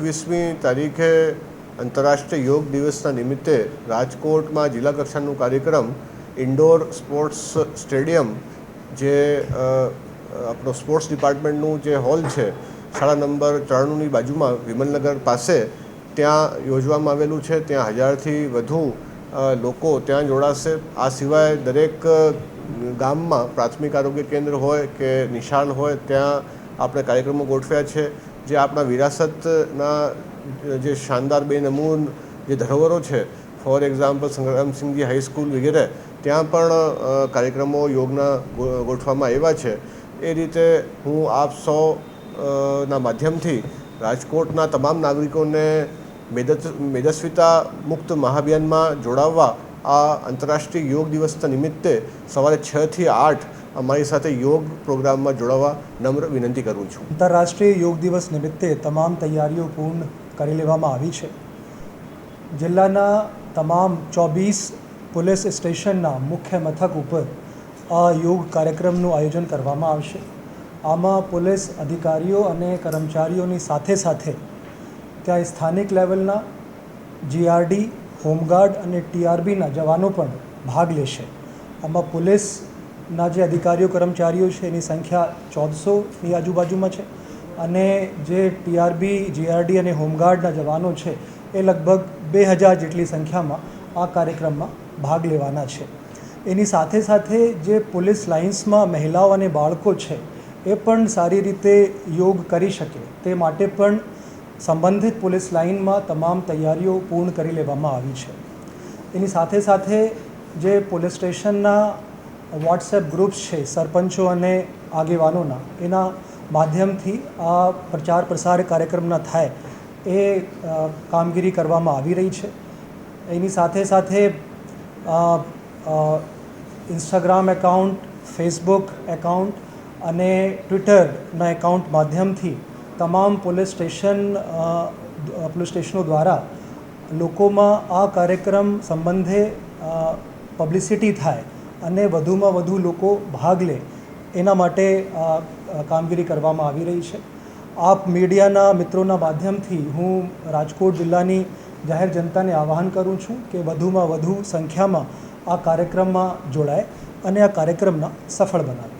એકવીસમી તારીખે આંતરરાષ્ટ્રીય યોગ દિવસના નિમિત્તે રાજકોટમાં જિલ્લા કક્ષાનો કાર્યક્રમ ઇન્ડોર સ્પોર્ટ્સ સ્ટેડિયમ, જે આપણો સ્પોર્ટ્સ ડિપાર્ટમેન્ટનું જે હોલ છે, શાળા નંબર ત્રણની બાજુમાં વિમલનગર પાસે, ત્યાં યોજવામાં આવેલું છે. ત્યાં હજારથી વધુ લોકો ત્યાં જોડાશે. આ સિવાય દરેક ગામમાં પ્રાથમિક આરોગ્ય કેન્દ્ર હોય કે નિશાળ હોય, ત્યાં આપણે કાર્યક્રમો ગોઠવ્યા છે. જે આપણા વિરાસતના જે શાનદાર બેનમૂન જે ધરોહરો છે, ફોર એક્ઝામ્પલ સંગ્રામસિંહજી હાઈસ્કૂલ વગેરે, ત્યાં પણ કાર્યક્રમો યોગના ગોઠવામાં આવ્યા છે. એ રીતે હું આપ સૌ ના માધ્યમથી રાજકોટના તમામ નાગરિકોને મેદસ્વીતા મુક્ત મહાભિયાનમાં જોડાવવા આ આંતરરાષ્ટ્રીય યોગ દિવસના નિમિત્તે સવારે છથી આઠ અમારી સાથે યોગ પ્રોગ્રામમાં જોડાવા નમ્ર વિનંતી કરું છું. આંતરરાષ્ટ્રીય યોગ દિવસ નિમિત્તે તમામ તૈયારીઓ પૂર્ણ કરી લેવામાં આવી છે. જિલ્લાના તમામ ચોવીસ પોલીસ સ્ટેશનના મુખ્ય મથક ઉપર આ યોગ કાર્યક્રમનું આયોજન કરવામાં આવશે. આમાં પોલીસ અધિકારીઓ અને કર્મચારીઓની સાથે સાથે ત્યાં સ્થાનિક લેવલના જીઆરડી હોમગાર્ડ અને ટીઆરબીના જવાનો પણ ભાગ લેશે. આમાં પોલીસના જે અધિકારીઓ, કર્મચારીઓ છે, એની સંખ્યા ચૌદસોની આજુબાજુમાં છે અને જે ટીઆરબી, જીઆરડી અને હોમગાર્ડના જવાનો છે, એ લગભગ બે હજાર જેટલી સંખ્યામાં આ કાર્યક્રમમાં ભાગ લેવાના છે. એની સાથે સાથે જે પોલીસ લાઇન્સમાં મહિલાઓ અને બાળકો છે, એ પણ સારી રીતે યોગ કરી શકે તે માટે પણ સંબંધિત પોલીસ લાઇનમાં તમામ તૈયારીઓ પૂર્ણ કરી લેવામાં આવી છે. એની સાથે સાથે જે પોલીસ સ્ટેશનના વોટ્સએપ ગ્રુપ્સ છે, સરપંચો અને આગેવાનોના, એના માધ્યમથી આ પ્રચાર પ્રસાર કાર્યક્રમના થાય એ કામગીરી કરવામાં આવી રહી છે. એની સાથે સાથે ઇન્સ્ટાગ્રામ એકાઉન્ટ ફેસબુક એકાઉન્ટ અને ટ્વિટરના એકાઉન્ટ માધ્યમથી તમામ પોલીસ સ્ટેશન પોલીસ સ્ટેશનો દ્વારા લોકોમાં આ કાર્યક્રમ સંબંધે પબ્લિસિટી થાય અને વધુમાં વધુ લોકો ભાગ લે એના માટે કામગીરી કરવામાં આવી રહી છે. આપ મીડિયાના મિત્રોના માધ્યમથી હું રાજકોટ જિલ્લાની જાહેર જનતાને આહ્વાન કરું છું કે વધુમાં વધુ સંખ્યામાં આ કાર્યક્રમમાં જોડાય અને આ કાર્યક્રમના સફળ બનાવે.